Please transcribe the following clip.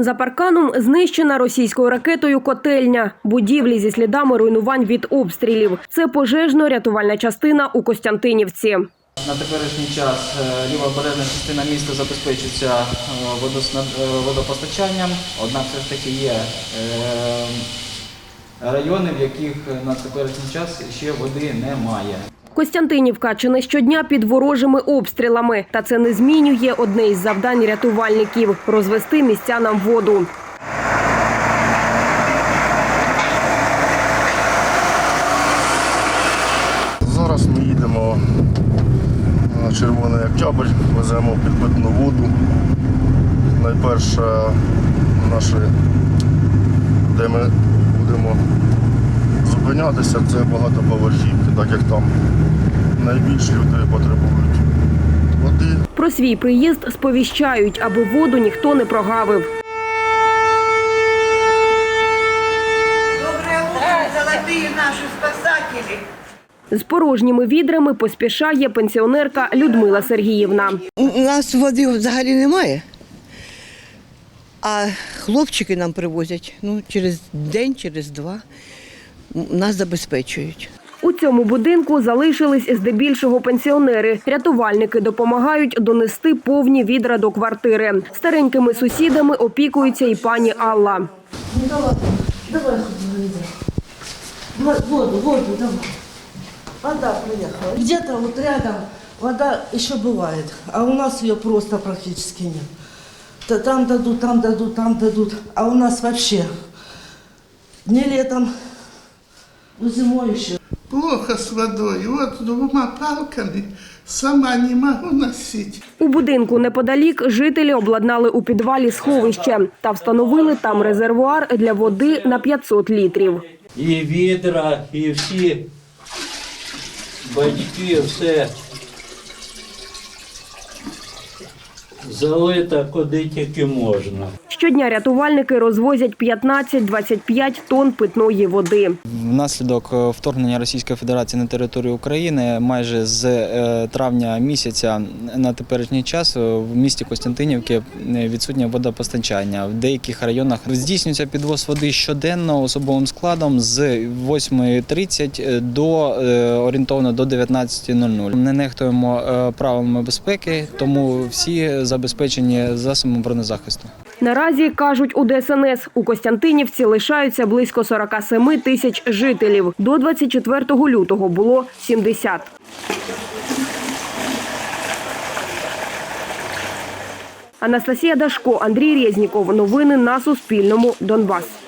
За парканом знищена російською ракетою котельня. Будівлі зі слідами руйнувань від обстрілів. Це пожежно-рятувальна частина у Костянтинівці. На теперішній час е, лівобережна частина міста забезпечується е, е, водопостачанням, однак все ж таки є райони, в яких на теперішній час ще води немає. Костянтинівка чи не щодня під ворожими обстрілами. Та це не змінює одне із завдань рятувальників – розвести містянам воду. Зараз ми їдемо на Червоний Октябрь, веземо підпитну воду. Найперше наше, де ми будемо зупинятися, це багатоповерхівки, так як там найбільше люди потребують води. Про свій приїзд сповіщають, аби воду ніхто не прогавив. Доброе утро, золотые наши спасатели. З порожніми відрами поспішає пенсіонерка Людмила Сергіївна. У нас води взагалі немає. А хлопчики нам привозять ну, через день, через два. Нас забезпечують. У цьому будинку залишились здебільшого пенсіонери. Рятувальники допомагають донести повні відра до квартири. Старенькими сусідами опікується і пані Алла. Воду, воду, давай. Вода приехала. Где-то вот рядом вода еще бывает, а у нас ее просто практически нет. Там дадут, там дадут, там дадут, а у нас вообще не летом, ну зимой еще. Плохо с водой. Вот двумя палками сама не могу носить. У будинку неподалік жителі обладнали у підвалі сховище та встановили там резервуар для води на 500 літрів. і відра, і всі батьки, все залито куди тільки можна. Щодня рятувальники розвозять 15-25 тонн питної води. Внаслідок е, вторгнення Російської Федерації на територію України майже з е, травня місяця на теперішній час е, в місті Костянтинівки відсутнє водопостачання. В деяких районах здійснюється підвоз води щоденно особовим складом з 8.30 до орієнтовно до 19.00. Не нехтуємо правилами безпеки, тому всі забезпечені засобами бронезахисту. Наразі, кажуть у ДСНС, у Костянтинівці лишаються близько 47 тисяч жителів. До 24 лютого було 70. Анастасія Дашко, Андрій Резніков. Новини на Суспільному. Донбас.